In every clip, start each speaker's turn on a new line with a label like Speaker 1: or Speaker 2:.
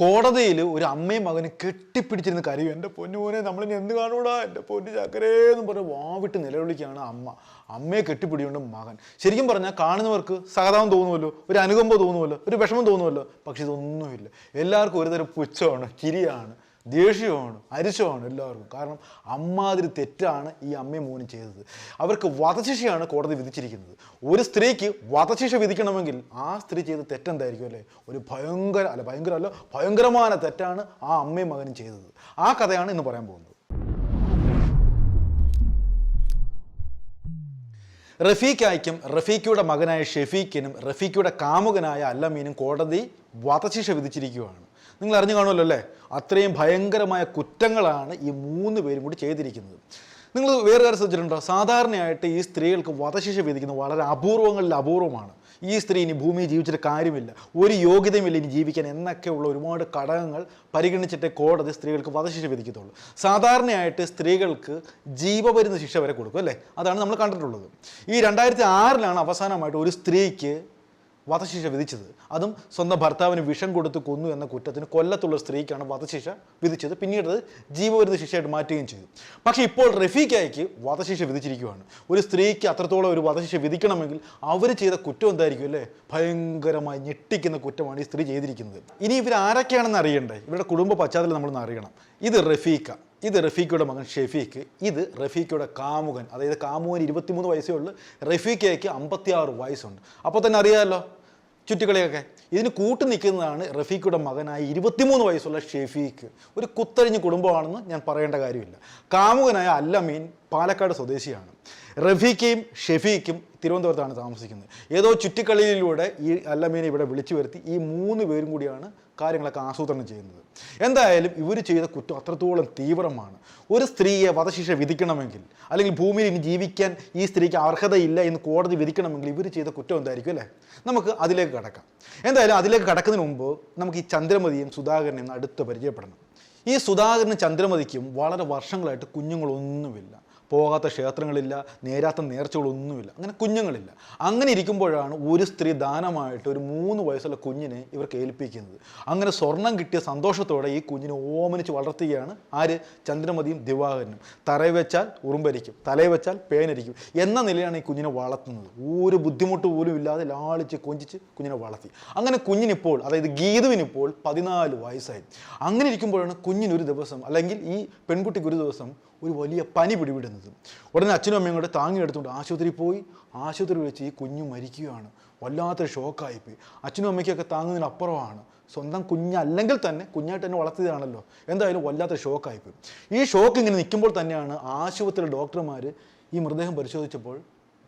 Speaker 1: കോടതിയിൽ ഒരു അമ്മയും മകനും കെട്ടിപ്പിടിച്ചിരുന്ന കരയും എന്റെ പൊന്നുമോനെ നമ്മളിനി എന്ത് കാണൂടാ? എന്റെ പൊന്നു ചക്കരേ എന്ന് പറഞ്ഞ് വാവിട്ട് നിലവിളിക്കുകയാണ് അമ്മ. അമ്മയെ കെട്ടിപ്പിടിയുണ്ട് മകൻ. ശരിക്കും പറഞ്ഞാൽ കാണുന്നവർക്ക് സഹതാപം തോന്നുമല്ലോ ഒരു അനുകമ്പ തോന്നുമല്ലോ ഒരു വിഷമം തോന്നുമല്ലോ പക്ഷെ ഇതൊന്നുമില്ല. എല്ലാവർക്കും ഒരുതരം പുച്ഛമാണ് ചിരിയാണ്. ദേഷ്യമാണ് അരിശമാണ് എല്ലാവർക്കും. കാരണം അമ്മാതിരി തെറ്റാണ് ഈ അമ്മയും മോനും ചെയ്തത്. അവർക്ക് വധശിക്ഷയാണ് കോടതി വിധിച്ചിരിക്കുന്നത്. ഒരു സ്ത്രീക്ക് വധശിക്ഷ വിധിക്കണമെങ്കിൽ ആ സ്ത്രീ ചെയ്ത തെറ്റെന്തായിരിക്കും അല്ലേ? ഒരു ഭയങ്കര അല്ല ഭയങ്കര അല്ല ഭയങ്കരമായ തെറ്റാണ് ആ അമ്മയും മകനും ചെയ്തത്. ആ കഥയാണ് ഇന്ന് പറയാൻ പോകുന്നത്. റഫീഖായ്ക്കും റഫീഖയുടെ മകനായ ഷെഫീഖിനും റഫീഖയുടെ കാമുകനായ അല്ലമീനും കോടതി വധശിക്ഷ വിധിച്ചിരിക്കുകയാണ്. നിങ്ങൾ അറിഞ്ഞു കാണുമല്ലോ അല്ലേ? അത്രയും ഭയങ്കരമായ കുറ്റങ്ങളാണ് ഈ മൂന്ന് പേരും കൂടി ചെയ്തിരിക്കുന്നത്. നിങ്ങൾ വേറെ കാര്യം ശ്രദ്ധിച്ചിട്ടുണ്ടോ? സാധാരണയായിട്ട് ഈ സ്ത്രീകൾക്ക് വധശിക്ഷ വിധിക്കുന്നത് വളരെ അപൂർവങ്ങളിൽ അപൂർവമാണ്. ഈ സ്ത്രീ ഇനി ഭൂമിയിൽ ജീവിച്ചിട്ട് കാര്യമില്ല. ഒരു യോഗ്യതയുമില്ല ഇനി ജീവിക്കാൻ എന്നൊക്കെയുള്ള ഒരുപാട് ഘടകങ്ങൾ പരിഗണിച്ചിട്ട് കോടതി സ്ത്രീകൾക്ക് വധശിക്ഷ വിധിക്കത്തുള്ളൂ. സാധാരണയായിട്ട് സ്ത്രീകൾക്ക് ജീവപരുന്ന ശിക്ഷ വരെ കൊടുക്കും അല്ലേ? അതാണ് നമ്മൾ കണ്ടിട്ടുള്ളത്. ഈ രണ്ടായിരത്തി ആറിലാണ് അവസാനമായിട്ട് ഒരു സ്ത്രീക്ക് വധശിക്ഷ വിധിച്ചത്. അതും സ്വന്തം ഭർത്താവിന് വിഷം കൊടുത്ത് കൊന്നു എന്ന കുറ്റത്തിന് കൊല്ലത്തുള്ള സ്ത്രീക്കാണ് വധശിക്ഷ വിധിച്ചത്. പിന്നീട് അത് ജീവവിരുദ്ധ ശിക്ഷയായിട്ട് മാറ്റുകയും ചെയ്തു. പക്ഷേ ഇപ്പോൾ റഫീഖായിക്ക് വധശിക്ഷ വിധിച്ചിരിക്കുകയാണ് ഒരു സ്ത്രീക്ക് അത്രത്തോളം ഒരു വധശിക്ഷ വിധിക്കണമെങ്കിൽ അവർ ചെയ്ത കുറ്റം എന്തായിരിക്കും അല്ലേ? ഭയങ്കരമായി ഞെട്ടിക്കുന്ന കുറ്റമാണ് ഈ സ്ത്രീ ചെയ്തിരിക്കുന്നത്. ഇനി ഇവർ ആരൊക്കെയാണെന്ന് അറിയണ്ടേ? ഇവരുടെ കുടുംബ പശ്ചാത്തലം നമ്മളൊന്ന് അറിയണം. ഇത് റഫീഖ. ഇത് റഫീഖയുടെ മകൻ ഷെഫീഖ്. ഇത് റഫീഖയുടെ കാമുകൻ. അതായത് കാമുകൻ ഇരുപത്തിമൂന്ന് വയസ്സേ ഉള്ളൂ. റഫീഖയ്ക്ക് അമ്പത്തിയാറ് വയസ്സുണ്ട്. അപ്പോൾ തന്നെ അറിയാമല്ലോ ചുറ്റിക്കളിയൊക്കെ. ഇതിന് കൂട്ടു നിൽക്കുന്നതാണ് റഫീഖയുടെ മകനായ ഇരുപത്തിമൂന്ന് വയസ്സുള്ള ഷെഫീഖ്. ഒരു കുത്തരിഞ്ഞ് കുടുംബമാണെന്ന് ഞാൻ പറയേണ്ട കാര്യമില്ല. കാമുകനായ അല്ലമീൻ പാലക്കാട് സ്വദേശിയാണ്. റഫീഖയും ഷെഫീഖും തിരുവനന്തപുരത്താണ് താമസിക്കുന്നത്. ഏതോ ചുറ്റിക്കളിയിലൂടെ ഈ അല്ലമീനെ ഇവിടെ വിളിച്ചു വരുത്തി ഈ മൂന്ന് പേരും കൂടിയാണ് കാര്യങ്ങളൊക്കെ ആസൂത്രണം ചെയ്യുന്നത്. എന്തായാലും ഇവർ ചെയ്ത കുറ്റം അത്രത്തോളം തീവ്രമാണ്. ഒരു സ്ത്രീയെ വധശിക്ഷ വിധിക്കണമെങ്കിൽ അല്ലെങ്കിൽ ഭൂമിയിൽ ഇനി ജീവിക്കാൻ ഈ സ്ത്രീക്ക് അർഹതയില്ല എന്ന് കോടതി വിധിക്കണമെങ്കിൽ ഇവർ ചെയ്ത കുറ്റം എന്തായിരിക്കും അല്ലേ? നമുക്ക് അതിലേക്ക് കടക്കാം. എന്തായാലും അതിലേക്ക് കടക്കുന്നതിന് മുമ്പ് നമുക്ക് ഈ ചന്ദ്രമതിയും സുധാകരനെയും അടുത്ത് പരിചയപ്പെടണം. ഈ സുധാകരനും ചന്ദ്രമതിക്കും വളരെ വർഷങ്ങളായിട്ട് കുഞ്ഞുങ്ങളൊന്നുമില്ല. പോകാത്ത ക്ഷേത്രങ്ങളില്ല നേരാത്ത നേർച്ചകളൊന്നുമില്ല അങ്ങനെ കുഞ്ഞുങ്ങളില്ല. അങ്ങനെ ഇരിക്കുമ്പോഴാണ് ഒരു സ്ത്രീ ദാനമായിട്ട് ഒരു മൂന്ന് വയസ്സുള്ള കുഞ്ഞിനെ ഇവർക്ക് ഏൽപ്പിക്കുന്നത്. അങ്ങനെ സ്വർണം കിട്ടിയ സന്തോഷത്തോടെ ഈ കുഞ്ഞിനെ ഓമനിച്ച് വളർത്തുകയാണ് ആര്? ചന്ദ്രമതിയും ദിവാകരനും. തറയിൽ വെച്ചാൽ ഉറുമ്പരിക്കും തലയിൽ വെച്ചാൽ പേനരിക്കും എന്ന നിലയാണ് ഈ കുഞ്ഞിനെ വളർത്തുന്നത്. ഒരു ബുദ്ധിമുട്ട് പോലും ഇല്ലാതെ ലാളിച്ച് കൊഞ്ചിച്ച് കുഞ്ഞിനെ വളർത്തി. അങ്ങനെ കുഞ്ഞിനിപ്പോൾ അതായത് ഗീതുവിനിപ്പോൾ പതിനാല് വയസ്സായി. അങ്ങനെ ഇരിക്കുമ്പോഴാണ് കുഞ്ഞിനൊരു ദിവസം അല്ലെങ്കിൽ ഈ പെൺകുട്ടിക്ക് ഒരു ദിവസം ഒരു വലിയ പനി പിടിവിടുന്നത് ഉടനെ അച്ഛനും അമ്മയും കൂടെ താങ്ങിയെടുത്തുകൊണ്ട് ആശുപത്രിയിൽ പോയി. ആശുപത്രി വെച്ച് ഈ കുഞ്ഞു മരിക്കുകയാണ്. വല്ലാത്തൊരു ഷോക്കായിപ്പോയി. അച്ഛനും അമ്മയ്ക്കൊക്കെ താങ്ങുന്നതിനപ്പുറമാണ് സ്വന്തം കുഞ്ഞല്ലെങ്കിൽ തന്നെ കുഞ്ഞായിട്ട് തന്നെ വളർത്തിയതാണല്ലോ. എന്തായാലും വല്ലാത്തൊരു ഷോക്കായിപ്പോയി. ഈ ഷോക്ക് ഇങ്ങനെ നിൽക്കുമ്പോൾ തന്നെയാണ് ആശുപത്രിയിലെ ഡോക്ടർമാർ ഈ മൃതദേഹം പരിശോധിച്ചപ്പോൾ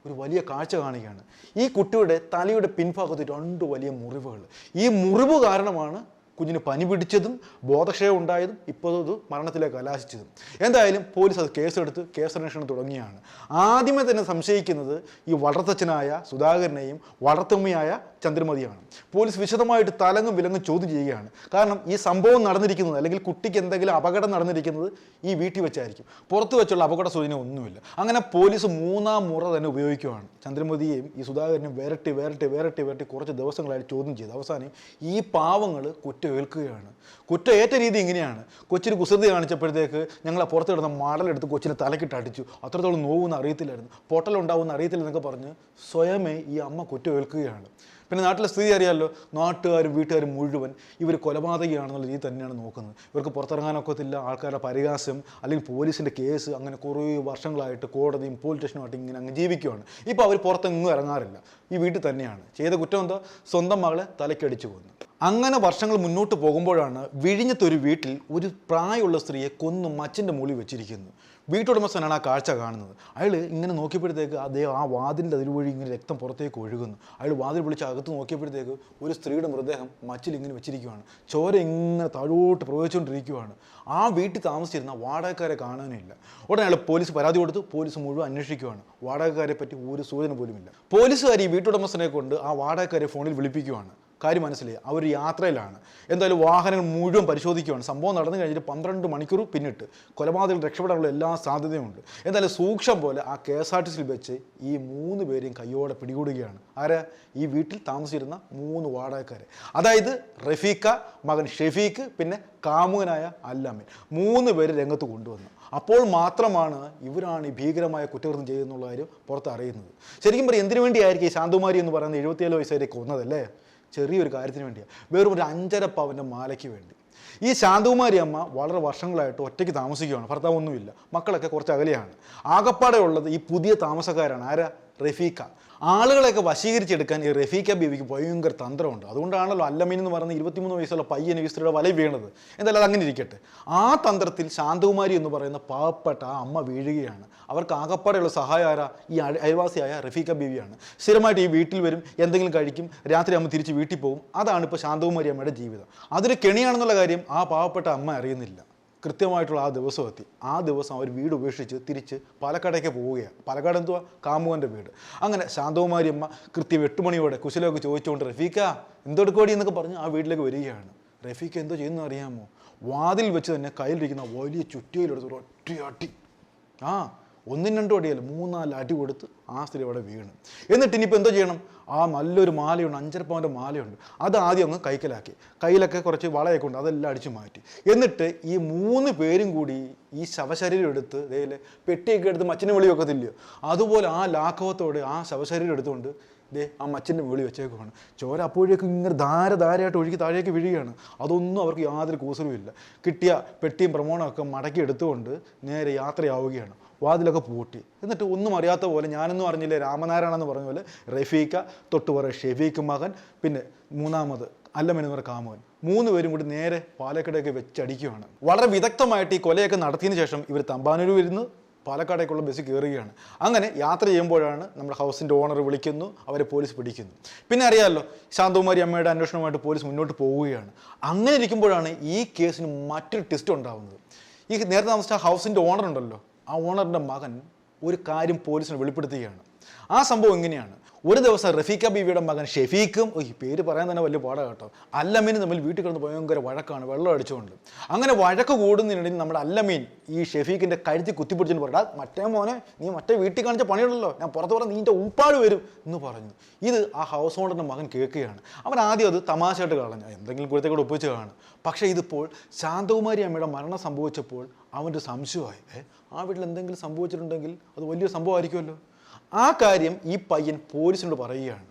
Speaker 1: ഒരു വലിയ കാഴ്ച കാണുകയാണ്. ഈ കുട്ടിയുടെ തലയുടെ പിൻഭാഗത്ത് രണ്ട് വലിയ മുറിവുകൾ. ഈ മുറിവ് കാരണമാണ് കുഞ്ഞിന് പനി പിടിച്ചതും ബോധക്ഷയം ഉണ്ടായതും ഇപ്പോൾ അത് മരണത്തിലേക്ക് കലാശിച്ചതും. എന്തായാലും പോലീസ് അത് കേസെടുത്ത് കേസന്വേഷണം തുടങ്ങിയാണ് ആദ്യമേ തന്നെ സംശയിക്കുന്നത് ഈ വളർത്തച്ഛനായ സുധാകരനെയും വളർത്തമ്മയായ ചന്ദ്രമതിയാണ്. പോലീസ് വിശദമായിട്ട് തലങ്ങും വിലങ്ങും ചോദ്യം ചെയ്യുകയാണ്. കാരണം ഈ സംഭവം നടന്നിരിക്കുന്നത് അല്ലെങ്കിൽ കുട്ടിക്ക് എന്തെങ്കിലും അപകടം നടന്നിരിക്കുന്നത് ഈ വീട്ടിൽ വെച്ചായിരിക്കും. പുറത്ത് വെച്ചുള്ള അപകട സൂചന ഒന്നുമില്ല. അങ്ങനെ പോലീസ് മൂന്നാം മുറ തന്നെ ഉപയോഗിക്കുകയാണ്. ചന്ദ്രമതിയെയും ഈ സുധാകരനും വേരട്ടി വേരട്ടി വേരട്ടി വേരട്ടി കുറച്ച് ദിവസങ്ങളായിട്ട് ചോദ്യം ചെയ്തു. അവസാനം ഈ പാവങ്ങൾ കുറ്റം ഏൽക്കുകയാണ്. കുറ്റം ഏറ്റ രീതി ഇങ്ങനെയാണ്. കൊച്ചിന് കുസൃതി കാണിച്ചപ്പോഴത്തേക്ക് ഞങ്ങളെ പുറത്ത് കിടന്ന മാടലെടുത്ത് കൊച്ചിനെ തലക്കിട്ട് അടിച്ചു. അത്രത്തോളം നോവെന്ന് അറിയത്തില്ലായിരുന്നു. പൊട്ടലുണ്ടാവുമെന്ന് അറിയത്തില്ല എന്നൊക്കെ പറഞ്ഞ് സ്വയമേ ഈ അമ്മ കുറ്റം ഏൽക്കുകയാണ്. പിന്നെ നാട്ടിലെ സ്ഥിതി അറിയാമല്ലോ നാട്ടുകാരും വീട്ടുകാരും മുഴുവൻ ഇവർ കൊലപാതകയാണെന്നുള്ള രീതി തന്നെയാണ് നോക്കുന്നത്. ഇവർക്ക് പുറത്തിറങ്ങാനൊക്കത്തില്ല ആൾക്കാരുടെ പരിഹാസം അല്ലെങ്കിൽ പോലീസിന്റെ കേസ് അങ്ങനെ കുറേ വർഷങ്ങളായിട്ട് കോടതിയും പോലീസ് സ്റ്റേഷനുമായിട്ട് ഇങ്ങനെ അങ്ങ് ജീവിക്കുകയാണ് ഇപ്പോൾ അവർ പുറത്തെങ്ങും ഇറങ്ങാറില്ല. ഈ വീട്ടിൽ തന്നെയാണ്. ചെയ്ത കുറ്റം എന്താ? സ്വന്തം മകളെ തലക്കടിച്ചു കൊന്നു. അങ്ങനെ വർഷങ്ങൾ മുന്നോട്ട് പോകുമ്പോഴാണ് വിഴിഞ്ഞത്തൊരു വീട്ടിൽ ഒരു പ്രായമുള്ള സ്ത്രീയെ കൊന്നു മച്ചിന്റെ മുകളിൽ വെച്ചിരിക്കുന്നു. വീട്ടുടമസ്ഥനാണ് ആ കാഴ്ച കാണുന്നത്. അയാൾ ഇങ്ങനെ നോക്കിയപ്പോഴത്തേക്ക് അദ്ദേഹം ആ വാതിലിന്റെ അതിരുവഴി ഇങ്ങനെ രക്തം പുറത്തേക്ക് ഒഴുകുന്നു. അയാൾ വാതിൽ വിളിച്ച് അകത്ത് നോക്കിയപ്പോഴത്തേക്ക് ഒരു സ്ത്രീയുടെ മൃതദേഹം മച്ചിൽ ഇങ്ങനെ വെച്ചിരിക്കുകയാണ് ചോര ഇങ്ങനെ താഴോട്ട് പ്രവഹിച്ചുകൊണ്ടിരിക്കുകയാണ് ആ വീട്ടിൽ താമസിച്ചിരുന്ന വാടകക്കാരെ കാണാനില്ല. ഉടനെ അയാൾ പോലീസ് പരാതി കൊടുത്തു. പോലീസ് മുഴുവൻ അന്വേഷിക്കുകയാണ്. വാടകക്കാരെ പറ്റി ഒരു സൂചന പോലുമില്ല. പോലീസുകാർ ഈ വീട്ടുടമസ്ഥനെ കൊണ്ട് ആ വാടകക്കാരെ ഫോണിൽ വിളിപ്പിക്കുകയാണ് കാര്യം മനസ്സിലായി. അവർ യാത്രയിലാണ്. എന്തായാലും വാഹനങ്ങൾ മുഴുവൻ പരിശോധിക്കുകയാണ് സംഭവം നടന്നു കഴിഞ്ഞിട്ട് പന്ത്രണ്ട് മണിക്കൂർ പിന്നിട്ട് കൊലപാതകം രക്ഷപ്പെടാനുള്ള എല്ലാ സാധ്യതയുമുണ്ട്. എന്തായാലും സൂക്ഷം പോലെ ആ കെ എസ് ആർ ടി സിയിൽ വെച്ച് ഈ മൂന്ന് പേരെയും കയ്യോടെ പിടികൂടുകയാണ്. ആരാ? ഈ വീട്ടിൽ താമസിച്ചിരുന്ന മൂന്ന് വാടകക്കാരെ. അതായത് റഫീഖ മകൻ ഷെഫീഖ് പിന്നെ കാമുകനായ അല്ലാമൻ മൂന്ന് പേര് രംഗത്ത് കൊണ്ടുവന്നു. അപ്പോൾ മാത്രമാണ് ഇവരാണ് ഈ ഭീകരമായ കുറ്റകൃത്യം ചെയ്തെന്നുള്ള കാര്യം പുറത്ത് അറിയുന്നത് ശരിക്കും പറയും എന്തിനു വേണ്ടിയായിരിക്കും ഈ ശാന്തുമാരി എന്ന് പറയുന്ന എഴുപത്തിയേഴ് വയസ്സുകാരെ കൊന്നതല്ലേ? ചെറിയൊരു കാര്യത്തിന് വേണ്ടിയാണ് വെറും ഒരു അഞ്ചര പവന്റെ മാലയ്ക്ക് വേണ്ടി. ഈ ശാന്തകുമാരി അമ്മ വളരെ വർഷങ്ങളായിട്ട് ഒറ്റയ്ക്ക് താമസിക്കുകയാണ് ഭർത്താവ് ഒന്നുമില്ല മക്കളൊക്കെ കുറച്ച് അകലെയാണ് ആകപ്പാടെ ഉള്ളത് ഈ പുതിയ താമസക്കാരാണ്. ആരാ? റഫീഖ. ആളുകളെയൊക്കെ വശീകരിച്ചെടുക്കാൻ ഈ റഫീഖ ബീവിക്ക് ഭയങ്കര തന്ത്രമുണ്ട്. അതുകൊണ്ടാണല്ലോ അല്ലമീൻ എന്ന് പറയുന്ന ഇരുപത്തിമൂന്ന് വയസ്സുള്ള പയ്യന് ഈ സ്ത്രീയുടെ വല വീണത്. എന്തായാലും അങ്ങനെ ഇരിക്കട്ടെ. ആ തന്ത്രത്തിൽ ശാന്തകുമാരി എന്ന് പറയുന്ന പാവപ്പെട്ട ആ അമ്മ വീഴുകയാണ്. അവർക്ക് ആകപ്പാടെയുള്ള സഹായം ആരാ? ഈ അയ- അയൽവാസിയായ റഫീഖ ബീവിയാണ്. സ്ഥിരമായിട്ട് ഈ വീട്ടിൽ വരും എന്തെങ്കിലും കഴിക്കും രാത്രി അമ്മ തിരിച്ച് വീട്ടിൽ പോകും. അതാണ് ഇപ്പോൾ ശാന്തകുമാരി അമ്മയുടെ ജീവിതം. അതൊരു കെണിയാണെന്നുള്ള കാര്യം ആ പാവപ്പെട്ട അമ്മ അറിയുന്നില്ല. കൃത്യമായിട്ടുള്ള ആ ദിവസം എത്തി. ആ ദിവസം അവർ വീട് ഉപേക്ഷിച്ച് തിരിച്ച് പാലക്കാടേക്ക് പോവുകയാണ്. പാലക്കാട് എന്തുവാ? കാമുവന്റെ വീട്. അങ്ങനെ ശാന്തകുമാരി അമ്മ കൃത്യം എട്ട് മണിയോടെ കുശലമൊക്കെ ചോദിച്ചുകൊണ്ട് റഫീക്ക എന്തെടുക്കോടി എന്നൊക്കെ പറഞ്ഞ് ആ വീട്ടിലേക്ക് വരികയാണ്. റഫീഖ എന്തോ ചെയ്യുന്നു അറിയാമോ? വാതിൽ വെച്ച് തന്നെ കയ്യിലിരിക്കുന്ന വലിയ ചുറ്റിയിലെടുത്ത് ഒറ്റയാട്ടി ആ ഒന്നും രണ്ടും അടിയല്ല മൂന്നാൽ അടി കൊടുത്ത് ആ സ്ത്രീ അവിടെ വീണ്. എന്നിട്ട് ഇനിയിപ്പോൾ എന്തോ ചെയ്യണം? ആ നല്ലൊരു മാലയുണ്ട് അഞ്ചര പവന്റെ മാലയുണ്ട്. അത് ആദ്യം അങ്ങ് കൈക്കലാക്കി. കയ്യിലൊക്കെ കുറച്ച് വളയൊക്കെ ഉണ്ട് അതെല്ലാം അടിച്ചു മാറ്റി. എന്നിട്ട് ഈ മൂന്ന് പേരും കൂടി ഈ ശവശരീരം എടുത്ത് ഇതേലെ പെട്ടിയൊക്കെ എടുത്ത് മച്ചിനെ വിളി വെക്കത്തില്ലയോ? അതുപോലെ ആ ലാഘവത്തോടെ ആ ശവശരീരം എടുത്തുകൊണ്ട് ദേ ആ മച്ചിന്റെ വിളി വെച്ചേക്കുവാണ്. ചോര അപ്പോഴേക്കും ഇങ്ങനെ ധാര ധാരയായിട്ട് ഒഴുകി താഴേക്ക് വീഴുകയാണ്. അതൊന്നും അവർക്ക് യാതൊരു കൂസലുമില്ല കിട്ടിയ പെട്ടിയും പ്രമോണമൊക്കെ മടക്കി എടുത്തുകൊണ്ട് നേരെ യാത്രയാവുകയാണ്. വാതിലൊക്കെ പൂട്ടി. എന്നിട്ട് ഒന്നും അറിയാത്ത പോലെ ഞാനൊന്നും അറിഞ്ഞില്ലേ രാമനാരായണെന്ന് പറഞ്ഞ പോലെ റഫീഖ തൊട്ടുപുറ ഷെഫീഖ് മകൻ പിന്നെ മൂന്നാമത് അല്ലമെന്ന് പറഞ്ഞ കാമുകൻ. മൂന്ന് പേരും കൂടി നേരെ പാലക്കടയൊക്കെ വെച്ചടിക്കുകയാണ്. വളരെ വിദഗ്ധമായിട്ട് ഈ കൊലയൊക്കെ നടത്തിയതിന് ശേഷം ഇവർ തമ്പാനൂർ വരുന്നു. പാലക്കാടേക്കുള്ള ബസ് കയറുകയാണ്. അങ്ങനെ യാത്ര ചെയ്യുമ്പോഴാണ് നമ്മുടെ ഹൗസിന്റെ ഓണർ വിളിക്കുന്നു അവരെ പോലീസ് പിടിക്കുന്നു. പിന്നെ അറിയാമല്ലോ ശാന്തകുമാരി അമ്മയുടെ അന്വേഷണവുമായിട്ട് പോലീസ് മുന്നോട്ട് പോവുകയാണ്. അങ്ങനെ ഇരിക്കുമ്പോഴാണ് ഈ കേസിന് മറ്റൊരു ട്വിസ്റ്റ് ഉണ്ടാകുന്നത് ഈ നേരത്തെ താമസിച്ച ഹൗസിന്റെ ഓണർ ഉണ്ടല്ലോ ആ ഓണറിന്റെ മകൻ ഒരു കാര്യം പോലീസിന് വെളിപ്പെടുത്തുകയാണ്. ആ സംഭവം എങ്ങനെയാണ്? ഒരു ദിവസം റഫീഖ ബീവിയുടെ മകൻ ഷെഫീഖും ഈ പേര് പറയാൻ തന്നെ വലിയ പാടാണ് കേട്ടോ. അല്ലമീൻ തമ്മിൽ വീട്ടിൽ കിടന്ന് ഭയങ്കര വഴക്കാണ് വെള്ളം അടിച്ചുകൊണ്ട്. അങ്ങനെ വഴക്ക് കൂടുന്നതിനിടയിൽ നമ്മുടെ അല്ലമീൻ ഈ ഷെഫീഖിന്റെ കഴുത്തി കുത്തിപ്പിടിച്ചെന്ന് പറഞ്ഞാൽ മറ്റേ മോനെ നീ മറ്റേ വീട്ടിൽ കാണിച്ച പണിയുണ്ടല്ലോ. ഞാൻ പുറത്ത് പറഞ്ഞ നീന്റെ ഉപ്പാട് വരും എന്ന് പറഞ്ഞു. ഇത് ആ ഹൗസ് ഓണറിന്റെ മകൻ കേൾക്കുകയാണ്. അവൻ ആദ്യം അത് തമാശയായിട്ട് കളഞ്ഞു. എന്തെങ്കിലും കുഴത്തേക്കൂടെ ഒപ്പിച്ച് കാണും. പക്ഷേ ഇതിപ്പോൾ ശാന്തകുമാരി അമ്മയുടെ മരണം സംഭവിച്ചപ്പോൾ അവന്റെ സംശയമായി. ഏ ആ വീട്ടിൽ എന്തെങ്കിലും സംഭവിച്ചിട്ടുണ്ടെങ്കിൽ അത് വലിയ സംഭവമായിരിക്കുമല്ലോ. ആ കാര്യം ഈ പയ്യൻ പോലീസിനോട് പറയുകയാണ്.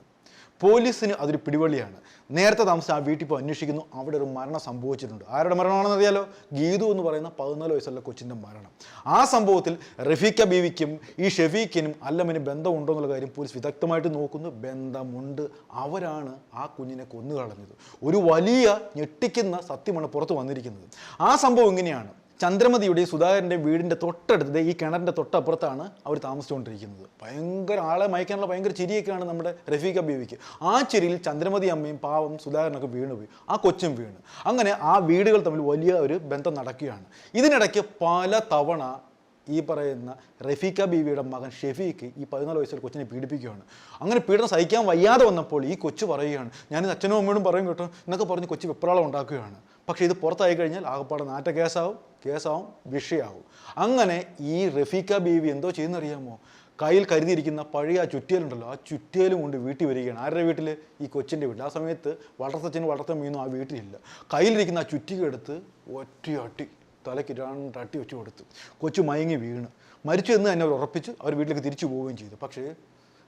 Speaker 1: പോലീസിന് അതൊരു പിടിവള്ളിയാണ്. നേരത്തെ താമസിച്ച് ആ വീട്ടിൽ പോയി അന്വേഷിക്കുന്നു. അവിടെ ഒരു മരണം സംഭവിച്ചിട്ടുണ്ട്. ആരുടെ മരണമാണെന്ന് അറിയാലോ? ഗീതു എന്ന് പറയുന്ന പതിനാല് വയസ്സുള്ള കൊച്ചിന്റെ മരണം. ആ സംഭവത്തിൽ റഫീഖ ബീവിക്കും ഈ ഷെഫീഖിനും അല്ലമിന് ബന്ധമുണ്ടോ എന്നുള്ള കാര്യം പോലീസ് വിദഗ്ധമായിട്ട് നോക്കുന്നു. ബന്ധമുണ്ട്. അവരാണ് ആ കുഞ്ഞിനെ കൊന്നു കളഞ്ഞത് ഒരു വലിയ ഞെട്ടിക്കുന്ന സത്യമാണ് പുറത്ത് വന്നിരിക്കുന്നത്. ആ സംഭവം ഇങ്ങനെയാണ് ചന്ദ്രമതിയുടെയും സുധാകരന്റെ വീടിന്റെ തൊട്ടടുത്ത് ഈ കിണറിന്റെ തൊട്ടപ്പുറത്താണ് അവർ താമസിച്ചുകൊണ്ടിരിക്കുന്നത്. ഭയങ്കര ആളെ മയക്കാനുള്ള ഭയങ്കര ചിരിയൊക്കെയാണ് നമ്മുടെ റഫീഖ ബീവിക്ക് ആ ചിരിയിൽ ചന്ദ്രമതി അമ്മയും പാവം സുധാകരനൊക്കെ വീണുപോയി. ആ കൊച്ചും വീണ്. അങ്ങനെ ആ വീടുകൾ തമ്മിൽ വലിയ ഒരു ബന്ധം നടക്കുകയാണ്. ഇതിനിടയ്ക്ക് പല തവണ ഈ പറയുന്ന റഫീഖ ബീവിയുടെ മകൻ ഷെഫീഖ് ഈ പതിനാല് വയസ്സിൽ കൊച്ചിനെ പീഡിപ്പിക്കുകയാണ്. അങ്ങനെ പീഡനം സഹിക്കാൻ വയ്യാതെ വന്നപ്പോൾ ഈ കൊച്ചു പറയുകയാണ് ഞാനിത് അച്ഛനും അമ്മയോടും പറയും കേട്ടോ എന്നൊക്കെ പറഞ്ഞ് കൊച്ചു വെപ്രാളം ഉണ്ടാക്കുകയാണ്. പക്ഷേ ഇത് പുറത്തായി കഴിഞ്ഞാൽ ആകപ്പാടെ നാറ്റ കേസാവും കേസാവും വിഷയാവും. അങ്ങനെ ഈ റഫീഖ ബീവി എന്തോ ചെയ്യുന്നറിയാമോ? കയ്യിൽ കരുതിയിരിക്കുന്ന പഴയ ആ ചുറ്റിയലുണ്ടല്ലോ ആ ചുറ്റിയലും കൊണ്ട് വീട്ടിൽ വരികയാണ്. ആരുടെ വീട്ടിൽ ഈ കൊച്ചിന്റെ വീട്ടിൽ ആ സമയത്ത് വളർത്തച്ഛനും വളർത്തമീനും ആ വീട്ടിലില്ല. കയ്യിലിരിക്കുന്ന ആ ചുറ്റിക എടുത്ത് ഒറ്റയട്ടി തലയ്ക്ക് രണ്ടട്ടി വെച്ച് കൊടുത്തു. കൊച്ചു മയങ്ങി വീണ്. മരിച്ചു എന്ന് തന്നെ അവർ ഉറപ്പിച്ച്. അവർ വീട്ടിലേക്ക് തിരിച്ചു പോവുകയും ചെയ്തു. പക്ഷേ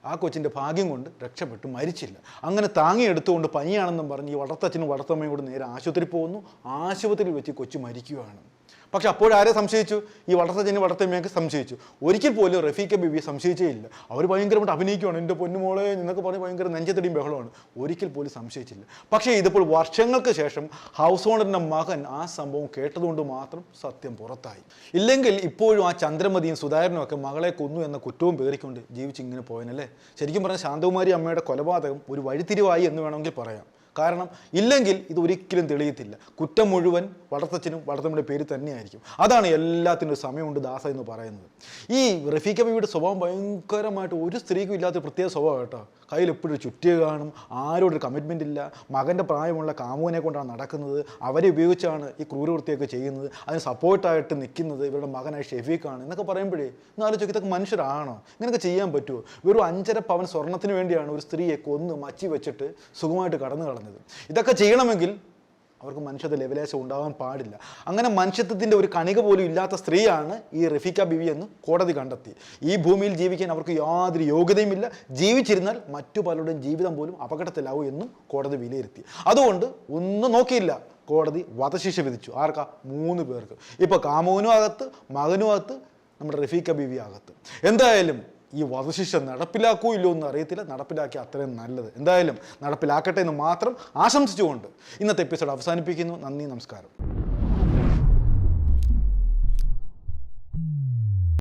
Speaker 1: ആ കൊച്ചിന്റെ ഭാഗ്യം കൊണ്ട് രക്ഷപ്പെട്ടു. മരിച്ചില്ല. അങ്ങനെ താങ്ങിയെടുത്തുകൊണ്ട് പനിയാണെന്നും പറഞ്ഞ് ഈ വളർത്തച്ഛനും വളർത്തമ്മയും കൂടെ നേരെ ആശുപത്രി പോകുന്നു. ആശുപത്രിയിൽ വെച്ച് കൊച്ചു മരിക്കുകയാണ്. പക്ഷെ അപ്പോഴാരെ സംശയിച്ചു? ഈ വളർത്തച്ഛനും വളർത്തമ്മയൊക്കെ സംശയിച്ചു. ഒരിക്കൽ പോലും റഫീഖ ബിബിയെ സംശയിച്ചേ ഇല്ല അവർ ഭയങ്കരമായിട്ട് അഭിനയിക്കുകയാണ് എന്റെ പൊന്നുമോളെ എന്നൊക്കെ പറഞ്ഞ് ഭയങ്കര നെഞ്ചത്തടിയും ബഹളമാണ്. ഒരിക്കൽ പോലും സംശയിച്ചില്ല. പക്ഷേ ഇതിപ്പോൾ വർഷങ്ങൾക്ക് ശേഷം ഹൗസ് ഓണറിന്റെ മകൻ ആ സംഭവം കേട്ടതുകൊണ്ട് മാത്രം സത്യം പുറത്തായി. ഇല്ലെങ്കിൽ ഇപ്പോഴും ആ ചന്ദ്രമതിയും സുധാകരനും ഒക്കെ മകളെ കൊന്നു എന്ന കുറ്റവും പേറിക്കൊണ്ട് ജീവിച്ചിങ്ങനെ പോയനല്ലേ? ശരിക്കും പറഞ്ഞാൽ ശാന്തകുമാരി അമ്മയുടെ കൊലപാതകം ഒരു വഴിത്തിരിവായി എന്ന് വേണമെങ്കിൽ പറയാം. കാരണം ഇല്ലെങ്കിൽ ഇത് ഒരിക്കലും തെളിയത്തില്ല. കുറ്റം മുഴുവൻ വളർത്തച്ഛനും വളർത്തമ്മയുടെ പേര് തന്നെയായിരിക്കും. അതാണ് എല്ലാത്തിനും ഒരു സമയമുണ്ട് ദാസ എന്ന് പറയുന്നത്. ഈ റഫീഖ് ബിയുടെ സ്വഭാവം ഭയങ്കരമായിട്ട് ഒരു സ്ത്രീക്കും ഇല്ലാത്ത പ്രത്യേക സ്വഭാവം കേട്ടോ. കയ്യിൽ എപ്പോഴും ചുറ്റിയ കാണും ആരോടൊരു കമ്മിറ്റ്മെന്റ് ഇല്ല. മകന്റെ പ്രായമുള്ള കാമുവിനെ കൊണ്ടാണ് നടക്കുന്നത്. അവരെ ഉപയോഗിച്ചാണ് ഈ ക്രൂരവൃത്തിയൊക്കെ ചെയ്യുന്നത്. അതിന് സപ്പോർട്ടായിട്ട് നിൽക്കുന്നത് ഇവരുടെ മകനായ ഷെഫീഖാണ് എന്നൊക്കെ പറയുമ്പോഴേ ഒന്ന് ആലോചിക്കും ഇതൊക്കെ മനുഷ്യരാണോ? ഇങ്ങനെയൊക്കെ ചെയ്യാൻ പറ്റുമോ? വെറും അഞ്ചര പവൻ സ്വർണത്തിന് വേണ്ടിയാണ് ഒരു സ്ത്രീയെ കൊന്ന് മച്ചി വെച്ചിട്ട് സുഖമായിട്ട് കടന്നു കളഞ്ഞത്. ഇതൊക്കെ ചെയ്യണമെങ്കിൽ അവർക്ക് മനുഷ്യത്വ ലെവലേശം ഉണ്ടാകാൻ പാടില്ല. അങ്ങനെ മനുഷ്യത്വത്തിന്റെ ഒരു കണിക പോലും ഇല്ലാത്ത സ്ത്രീയാണ് ഈ റഫീഖ ബിവി എന്ന് കോടതി കണ്ടെത്തി. ഈ ഭൂമിയിൽ ജീവിക്കാൻ അവർക്ക് യാതൊരു യോഗ്യതയുമില്ല ജീവിച്ചിരുന്നാൽ മറ്റു പലരുടെയും ജീവിതം പോലും അപകടത്തിലാവും എന്നും കോടതി വിലയിരുത്തി. അതുകൊണ്ട് ഒന്നും നോക്കിയില്ല. കോടതി വധശിക്ഷ വിധിച്ചു. ആർക്കാ? മൂന്ന് പേർക്ക്. ഇപ്പോൾ കാമുവിനും അകത്ത് മകനും അകത്ത് നമ്മുടെ റഫീഖ ബിവി അകത്ത്. എന്തായാലും ഈ വധശിക്ഷ നടപ്പിലാക്കൂ ഇല്ലോ എന്ന് അറിയത്തില്ല. നടപ്പിലാക്കിയ അത്രയും നല്ലത്. എന്തായാലും നടപ്പിലാക്കട്ടെ എന്ന് മാത്രം ആശംസിച്ചുകൊണ്ട് ഇന്നത്തെ എപ്പിസോഡ് അവസാനിപ്പിക്കുന്നു. നന്ദി നമസ്കാരം.